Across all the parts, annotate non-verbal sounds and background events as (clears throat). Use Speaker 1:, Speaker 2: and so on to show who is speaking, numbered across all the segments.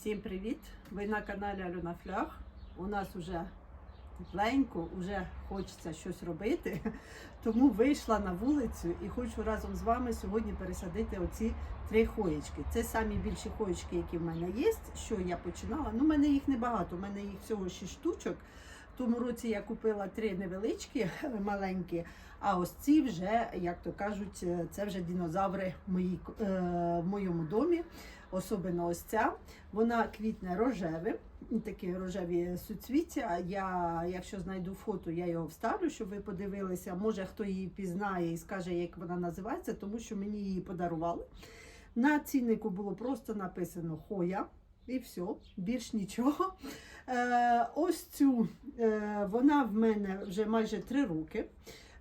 Speaker 1: Всім привіт! Ви на каналі Альона Флях. У нас вже тепленько, вже хочеться щось робити. (laughs) Тому вийшла на вулицю і хочу разом з вами сьогодні пересадити оці три хоєчки. Це самі більші хоєчки, які в мене є. Що я починала? Ну, в мене їх небагато, у мене їх всього 6 штучок. В тому році я купила три невеличкі, (laughs) маленькі, а ось ці вже, як то кажуть, це вже динозаври в, моїй, е, в моєму домі. Особливо ця. Вона квітне рожевим, такі рожеві суцвіття. Я, якщо знайду фото, я його вставлю, щоб ви подивилися. Може хто її пізнає і скаже, як вона називається, тому що мені її подарували. На ціннику було просто написано Хоя. І все, більш нічого. Е, ось цю е, вона в мене вже майже три роки.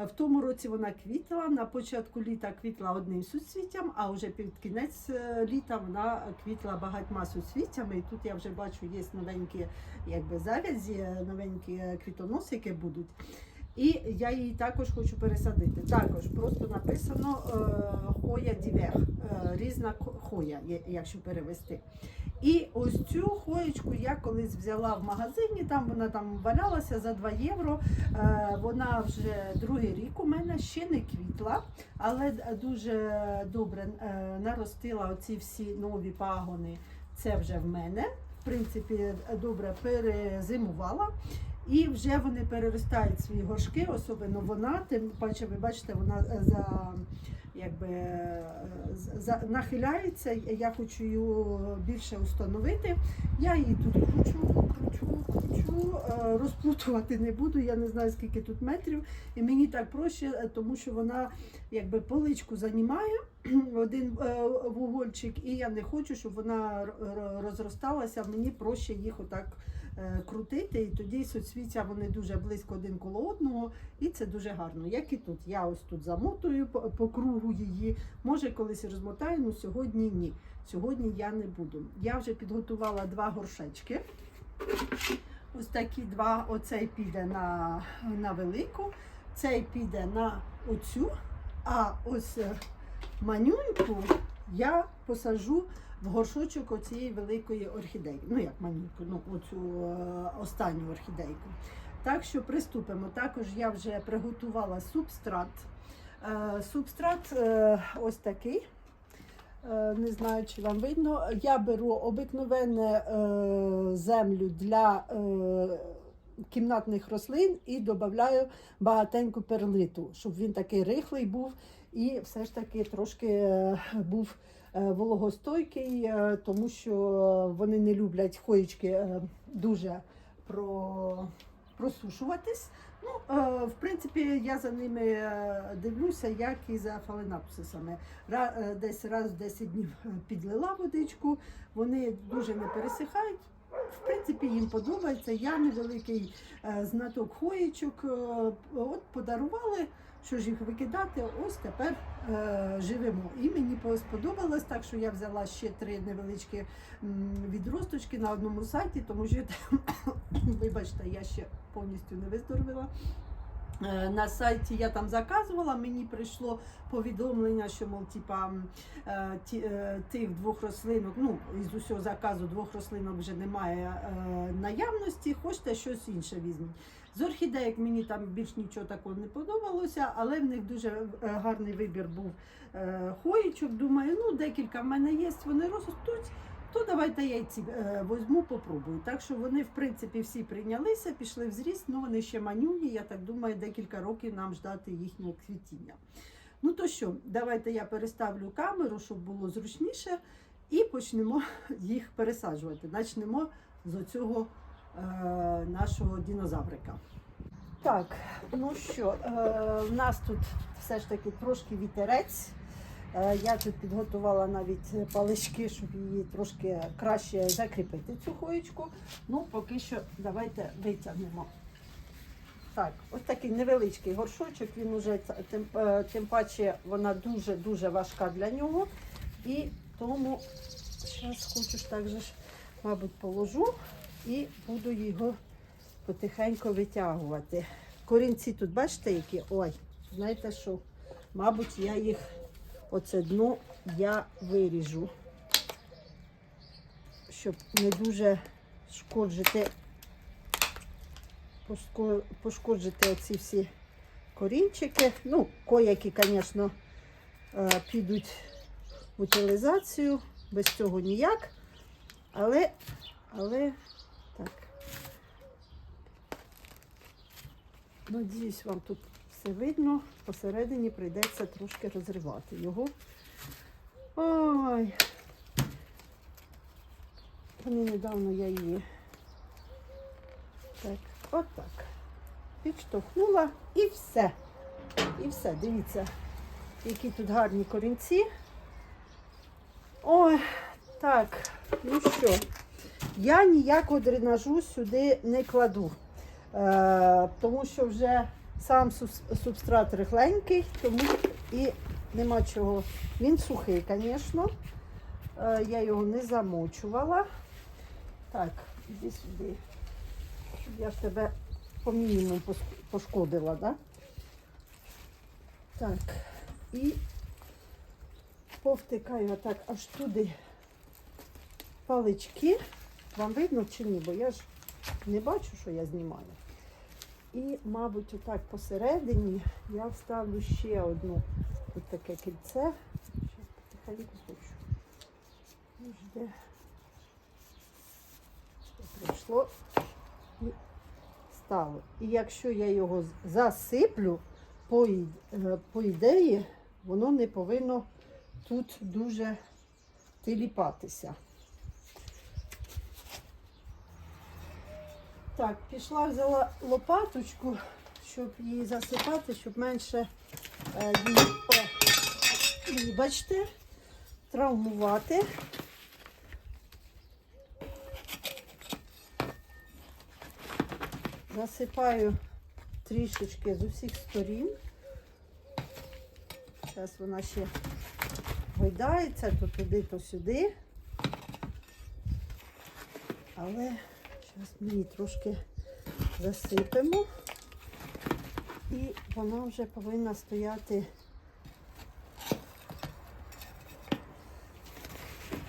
Speaker 1: Е, В тому році вона квітла. На початку літа квітла одним суцвіттям, а вже під кінець е, літа вона квітла багатьма суцвіттями. І тут я вже бачу, є новенькі якби, завязі, е, новенькі квітоносики будуть. І я її також хочу пересадити. Також просто написано е, хоя дівер, е, різна хоя, якщо перевести. І ось цю хоєчку я колись взяла в магазині, там вона там валялася за 2 євро. Е, Вона вже другий рік у мене ще не квітла, але дуже добре е, наростила оці всі нові пагони. Це вже в мене. В принципі, добре перезимувала. І вже вони переростають свої горшки, особливо вона, тим паче, ви бачите, вона е, за якби е, за, нахиляється. Я хочу її більше установити. Я її тут кручу, кручу, кручу, е, розплутувати не буду. Я не знаю скільки тут метрів. І мені так проще, е, тому що вона якби поличку займає (clears throat) один е, вугольчик, і я не хочу, щоб вона розросталася. Мені проще їх отак е, крутити, і тоді соцвіття вони дуже близько один коло одного, і це дуже гарно. Як і тут. Я ось тут замотую по, кругу її. Може, колись розмотаю, але сьогодні ні. Сьогодні я не буду. Я вже підготувала два горшечки. Ось такі два. Оцей піде на, на велику, цей піде на оцю, а ось е, манюньку я посажу в горшочок оцієї великої орхідейки. Ну як манюньку, ну оцю е, останню орхідейку. Так що приступимо. Також я вже приготувала субстрат. Е, Субстрат е, ось такий. Не знаю, чи вам видно. Я беру обикновенне землю для кімнатних рослин і додаю багатеньку перлиту, щоб він такий рихлий був і все ж таки трошки був вологостойкий, е, тому що вони не люблять хоєчки е, дуже про, просушуватись. Ну, е, в принципі, я за ними е, дивлюся, як і за фаленапсисами. Е, десь раз в 10 днів е, підлила водичку, вони дуже не пересихають. В принципі, їм подобається. Я невеликий е, знаток хоєчок. е, От подарували, що ж їх викидати. Ось тепер е, живемо. І мені сподобалось, так що я взяла ще три невеличкі відросточки на одному сайті, тому що (coughs) вибачте, я ще повністю не виздоровила. Е, На сайті я там заказувала, мені прийшло повідомлення, що мов типа е, е, тих двох рослинок, ну із усього заказу двох рослинок вже немає наявності, хочете щось інше візьміть. З орхідеїк мені там більш нічого такого не подобалося, але в них дуже е, гарний вибір був е, хоїчок. Думаю, ну декілька в мене є, вони ростуть. То давайте я ці е, возьму, попробую. Так що вони, в принципі, всі прийнялися, пішли в зріст, ну вони ще манюні. Я так думаю, декілька років нам ждати їхнього квітіння. Ну то що, давайте я переставлю камеру, щоб було зручніше, і почнемо (laughs) їх пересаджувати. Почнемо з оцього нашого динозаврика. Так, ну що, е, в нас тут все ж таки трошки вітерець. Е, Я тут підготувала навіть палички, щоб її трошки краще закріпити цю хоєчку. Ну, поки що давайте витягнемо. Так, ось такий невеличкий горшочок, він уже тим, е, тим паче вона дуже-дуже важка для нього. І тому зараз хочу так же мабуть, положу і буду його потихеньку витягувати. Корінці тут, бачите, які? Ой, знаєте що? Мабуть, я їх оце дно я виріжу. щоб не дуже шкоджити, пошкоджити оці всі корінчики. Ну, коякі, звісно, е, підуть в утилізацію, без цього ніяк. Але, але так. Надіюсь, вам тут все видно. Посередині прийдеться трошки розривати його. Ой. Вони недавно я її. Так, отак. Підштовхнула і все. І все, дивіться, які тут гарні корінці. Ой, так, ну що, я ніякого дренажу сюди не кладу, тому що вже сам субстрат рихленький, тому і нема чого. Він сухий, звісно. Е, я його не замочувала. Так, іди сюди. Я ж тебе по мінімуму пошкодила, да? Так. І повтикаю отак аж туди палички. Вам видно чи ні? Бо я ж не бачу, що я знімаю. І, мабуть, отак посередині я вставлю ще одну тут таке кільце. Зараз потихеньку хочу. Ну, жде. Прийшло і стало. І якщо я його засиплю, по, е, по ідеї, воно не повинно тут дуже тиліпатися. Так, пішла, взяла лопаточку, щоб її засипати, щоб менше е, вибачте, травмувати. Засипаю трішечки з усіх сторін. Зараз вона ще гойдається то туди, то сюди. Але зараз ми її трошки засипемо. І вона вже повинна стояти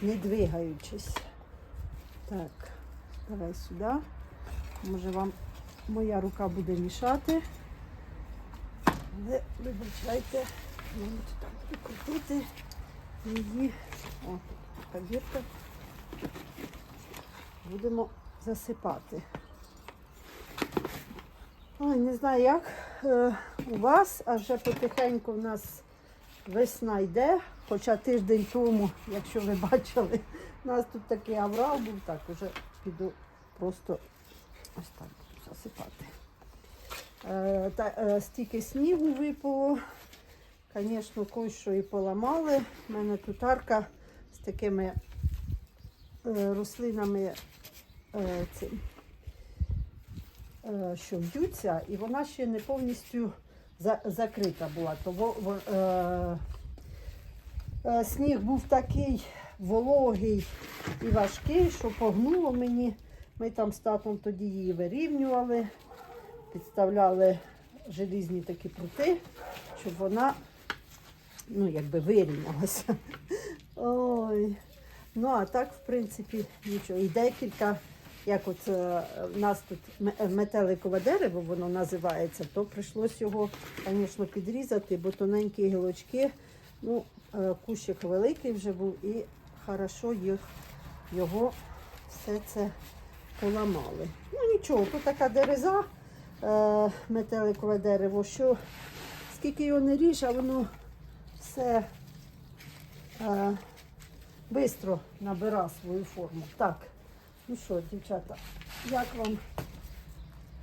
Speaker 1: не двигаючись. Так, давай сюди. Може вам моя рука буде мішати. Але вибачайте, мабуть, так прикрутити її. О, така дірка. Будемо засипати. Ой, не знаю як е, у вас, а вже потихеньку в нас весна йде. Хоча тиждень тому, якщо ви бачили, у нас тут такий аврал був, так уже піду просто ось так засипати. Е, та, е, стільки снігу випало. Звісно, кое-що і поламали. У мене тут арка з такими е, рослинами, цим, е, що б'ються, і вона ще не повністю за, закрита була. Тому во- е, е, сніг був такий вологий і важкий, що погнуло мені. Ми там з татом тоді її вирівнювали, підставляли желізні такі прути, щоб вона ну, якби вирівнялася. (laughs) Ой. Ну, а так, в принципі, нічого. І декілька, як от е, в нас тут метеликове дерево, воно називається, то прийшлось його, звісно, підрізати, бо тоненькі гілочки, ну, е, кущик великий вже був, і хорошо їх, його все це поламали. Ну нічого, тут така дереза, е, метеликове дерево, що скільки його не ріж, а воно все е, швидко набира свою форму. Так, ну що, дівчата, як вам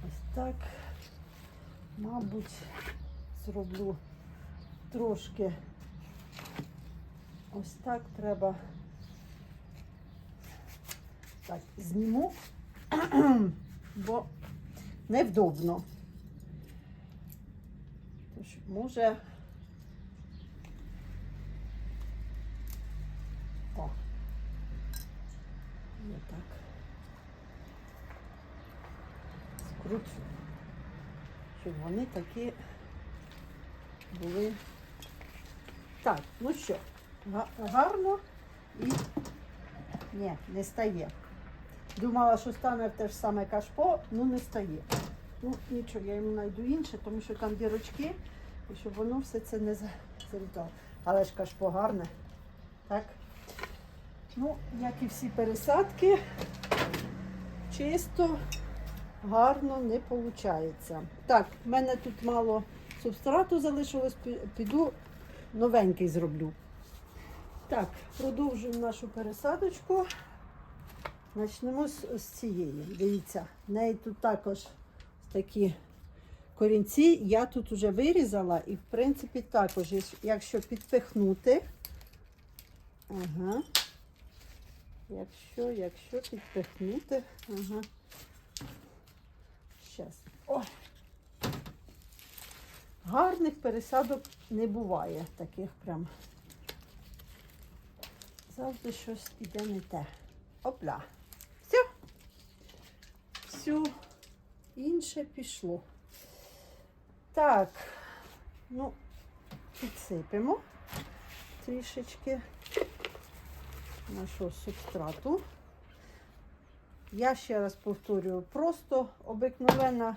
Speaker 1: ось так, мабуть, зроблю трошки ось так треба. Так, зніму, (clears throat) бо невдобно. Тож, може. О. Не так. Скручу. Щоб вони такі були. Так, ну що, гарно і ні, не стає. Думала, що стане те ж саме кашпо, ну не стає. Ну нічого, я йому знайду інше, тому що там дірочки, і щоб воно все це не залітало. Але ж кашпо гарне. Так? Ну, як і всі пересадки, чисто, гарно не виходить. Так, в мене тут мало субстрату залишилось, піду новенький зроблю. Так, продовжуємо нашу пересадочку. Почнемо з, цієї. Дивіться, в неї тут також такі корінці. Я тут вже вирізала і, в принципі, також, якщо підпихнути. Ага. Якщо, якщо підпихнути. Ага. Щас. Ой. Гарних пересадок не буває таких прям. Завжди щось іде не те. Опля. Все. Все. Інше пішло. Так. Ну, підсипемо трішечки нашого субстрату. Я ще раз повторюю, просто обикновена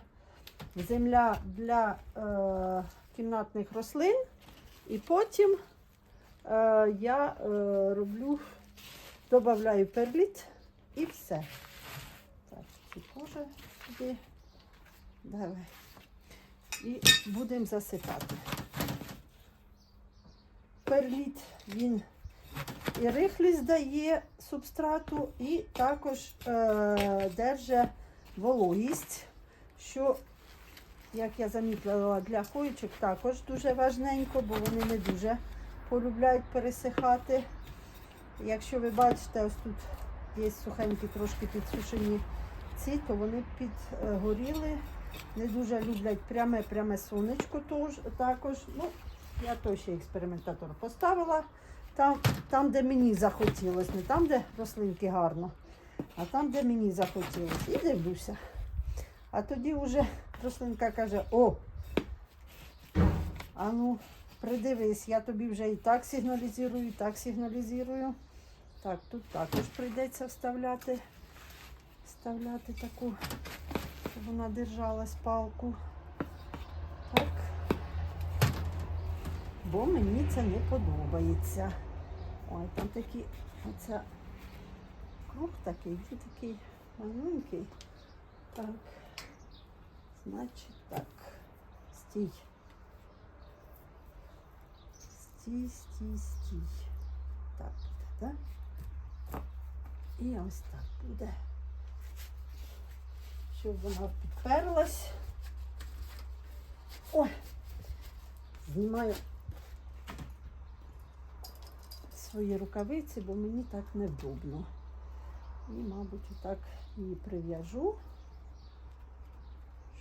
Speaker 1: земля для е, кімнатних рослин. І потім е, я е, роблю, додаю перліт і все. Так, ці теж сюди. Давай. І будемо засипати. Перліт він і рихлість дає субстрату, і також е, держить вологість, що, як я замітила, для хоючок також дуже важненько, бо вони не дуже полюбляють пересихати. Якщо ви бачите, ось тут є сухенькі трошки підсушені ці, то вони підгоріли. Не дуже люблять пряме пряме сонечко тож, також. Ну, я ще експериментатор поставила. Там, там, де мені захотілося, не там, де рослинки гарно, а там, де мені захотілося. І дивлюся. А тоді вже рослинка каже: о, а ну, придивись, я тобі вже і так сигналізую, і так сигналізую. Так, тут також прийдеться вставляти, вставляти таку, щоб вона держалась палку. Так. Бо мені це не подобається. Ой, там такий, оце круг такий, він такий маленький. Так. Значить так. Стій. Стій, стій, стій. Так, буде, так? І ось так буде. Щоб вона підперлась. Ой, знімаю свої рукавиці, бо мені так невдобно. І, мабуть, отак її прив'яжу,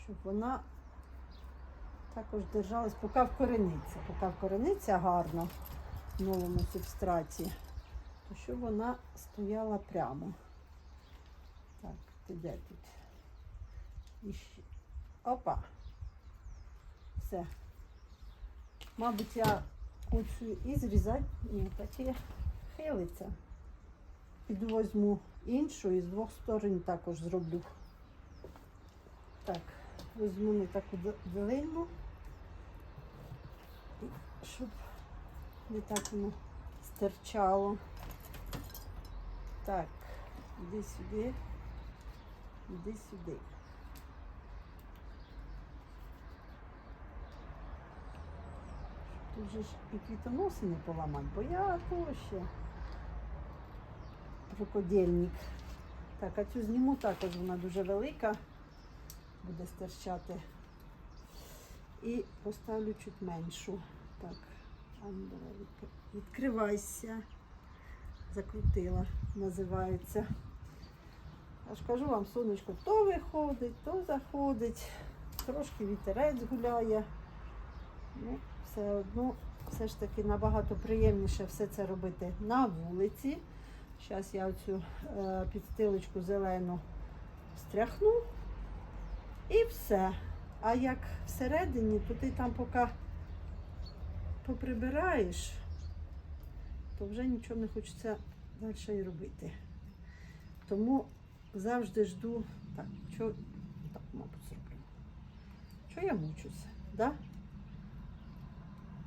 Speaker 1: щоб вона також держалась, поки вкорениться. Поки вкорениться гарно в новому субстраті, то щоб вона стояла прямо. Так, ти де тут? І ще. Опа. Все. Мабуть, я хочу і зрізати. Ні, такі хилиться. Піду возьму іншу і з двох сторон також зроблю. Так, візьму не таку д- длинну, і щоб не так воно стирчало. Так, іди сюди, іди сюди. Тут же ж і квітоноси не поламати, бо я то ще рукодільник. Так, а цю зніму також вона дуже велика, буде стирчати. І поставлю чуть меншу. Так, давай відкривайся. Закрутила, називається. Я ж кажу вам, сонечко то виходить, то заходить, трошки вітерець гуляє. Ну, все одно, все ж таки набагато приємніше все це робити на вулиці. Зараз я оцю е, підстилочку зелену стряхну і все. А як всередині, то ти там поки поприбираєш, то вже нічого не хочеться далі і робити. Тому завжди жду. Так, що так, мабуть, зроблю. Що я мучуся? Да?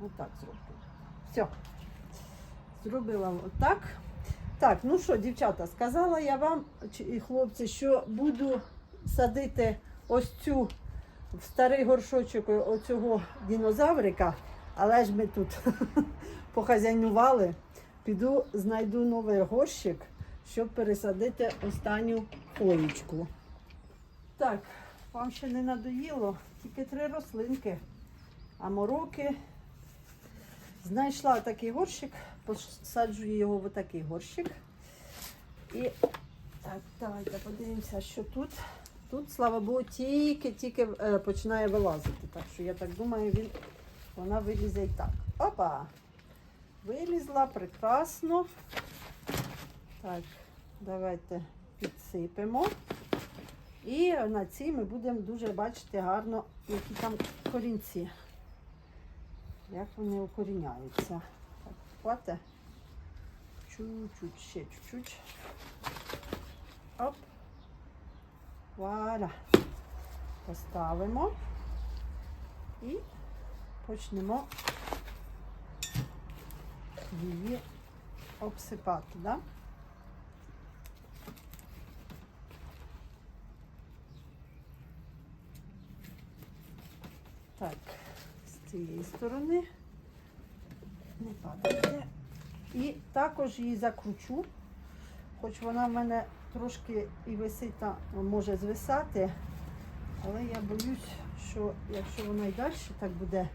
Speaker 1: Отак зроблю. Все. Зробила отак. Так, ну що, дівчата, сказала я вам, і хлопці, що буду садити ось цю в старий горшочок оцього динозаврика, але ж ми тут (laughs) похазяйнували. Піду знайду новий горщик, щоб пересадити останню фоєчку. Так, вам ще не надоїло, тільки три рослинки. А мороки. Знайшла такий горщик, посаджую його в такий горщик. І так, давайте подивимося, що тут. Тут, слава Богу, тільки-тільки е, починає вилазити. Так що я так думаю, він, вона вилізе і так. Опа! Вилізла прекрасно. Так, давайте підсипемо. І на цій ми будемо дуже бачити гарно, які там корінці. Як вони укоріняються. Так, хватить. Чуть-чуть, ще чуть-чуть. Оп. Вуаля. Поставимо і почнемо її обсипати, да? Так, з цієї сторони не падайте. І також її закручу, хоч вона в мене трошки і висить, може звисати, але я боюсь, що якщо вона і далі так буде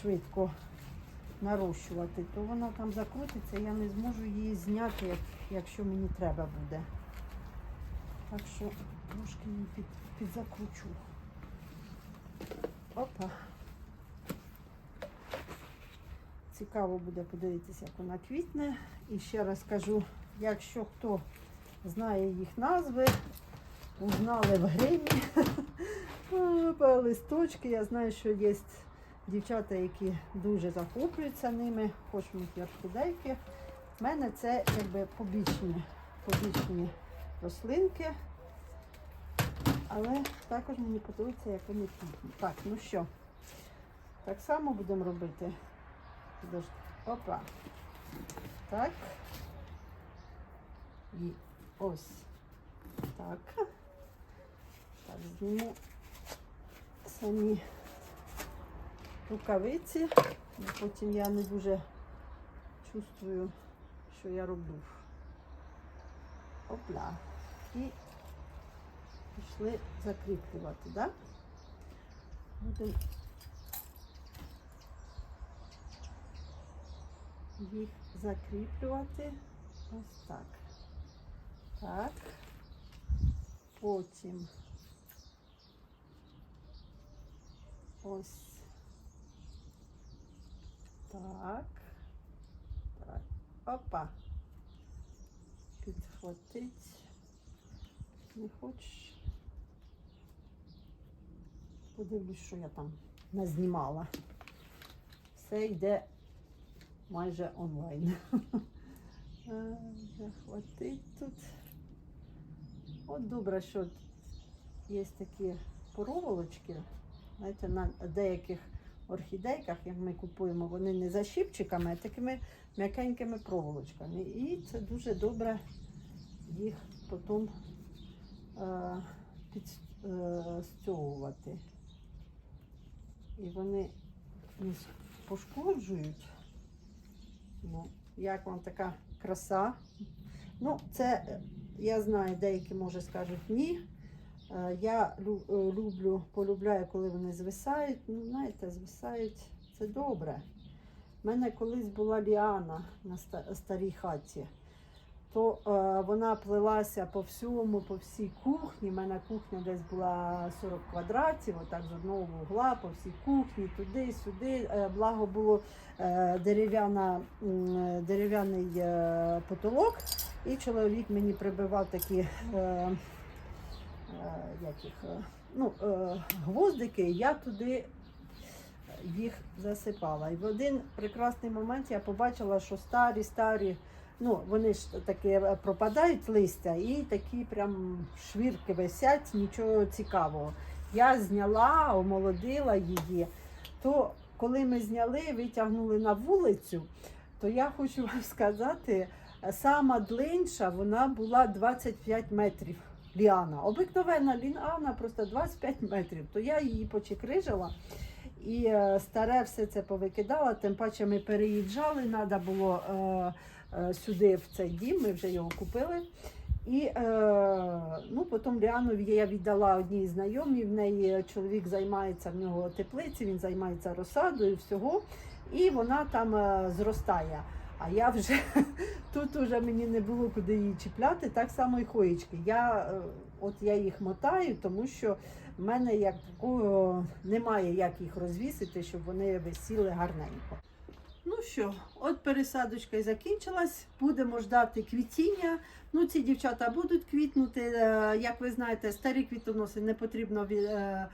Speaker 1: швидко нарощувати, то вона там закрутиться, я не зможу її зняти, якщо мені треба буде. Так що трошки її під, підзакручу. Опа. Цікаво буде подивитися, як вона квітне. І ще раз кажу, якщо хто знає їх назви, узнали в гримі (laughs) листочки. Я знаю, що є дівчата, які дуже захоплюються ними, хоч в орхідейки. У мене це якби побічні, побічні рослинки. Але також мені подобається, як вони квітнуть. Так, ну що, так само будемо робити. Подожди. Опа. Так. І ось. Так. Так, зніму самі рукавиці, бо потім я не дуже чувствую, що я роблю. Опля. І пішли закріплювати, да? Будемо їх закріплювати ось так. Так. Потім ось так. Так. Опа. Підхватить. Не хочеш? Подивлюсь, що я там назнімала. Все йде майже онлайн. (laughs) Е, Захватить тут. От добре, що є такі проволочки. Знаєте, на деяких орхідейках, як ми купуємо, вони не за щіпчиками, а такими м'якенькими проволочками. І це дуже добре їх потім е, підстьовувати. І вони не пошкоджують. Ну, як вам така краса? Ну, це е, я знаю, деякі може скажуть ні. Е, Я е, люблю, полюбляю, коли вони звисають. Ну, знаєте, звисають це добре. У мене колись була ліана на старій хаті, то е, вона плелася по всьому, по всій кухні. У мене кухня десь була 40 квадратів, отак з одного вугла, по всій кухні, туди, сюди. Е, благо було е, дерев'яна, е, дерев'яний е, потолок, і чоловік мені прибивав такі. Е, е, як їх, е, ну, е, гвоздики, я туди їх засипала. І в один прекрасний момент я побачила, що старі старі Ну, вони ж такі е, пропадають листя і такі прям швірки висять, нічого цікавого. Я зняла, омолодила її. То коли ми зняли, витягнули на вулицю, то я хочу вам сказати, сама длинша вона була 25 метрів. Ліана. Обикновенна ліана просто 25 метрів. То я її почекрижила і е, старе все це повикидала. Тим паче ми переїжджали, треба було е, сюди, в цей дім, ми вже його купили. І е, ну, потім Ліану я віддала одній знайомій, в неї чоловік займається в нього теплиці, він займається розсадою всього, і вона там е, зростає. А я вже (laughs) тут уже мені не було куди її чіпляти, так само і хоїчки. Я, е, от я їх мотаю, тому що в мене як такого немає як їх розвісити, щоб вони висіли гарненько. Ну що, от пересадочка і закінчилась. Будемо ждати квітіння. Ну, ці дівчата будуть квітнути. Е, Як ви знаєте, старі квітоноси не потрібно е,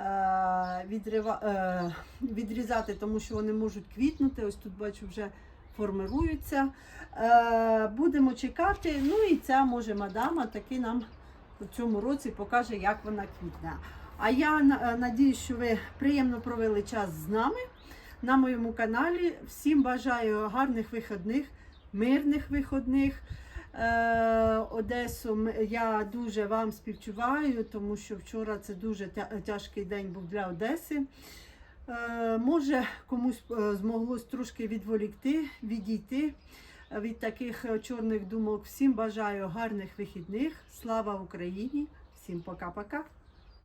Speaker 1: е, відрізати, тому що вони можуть квітнути. Ось тут бачу вже формируються. Будемо чекати. Ну і ця може мадама таки нам у цьому році покаже, як вона квітне. А я на- надіюсь, що ви приємно провели час з нами на моєму каналі. Всім бажаю гарних вихідних, мирних вихідних. Е, Одесу я дуже вам співчуваю, тому що вчора це дуже тяжкий день був для Одеси. Е, Може, комусь е, змоглось трошки відволікти, відійти від таких чорних думок. Всім бажаю гарних вихідних. Слава Україні! Всім пока-пока!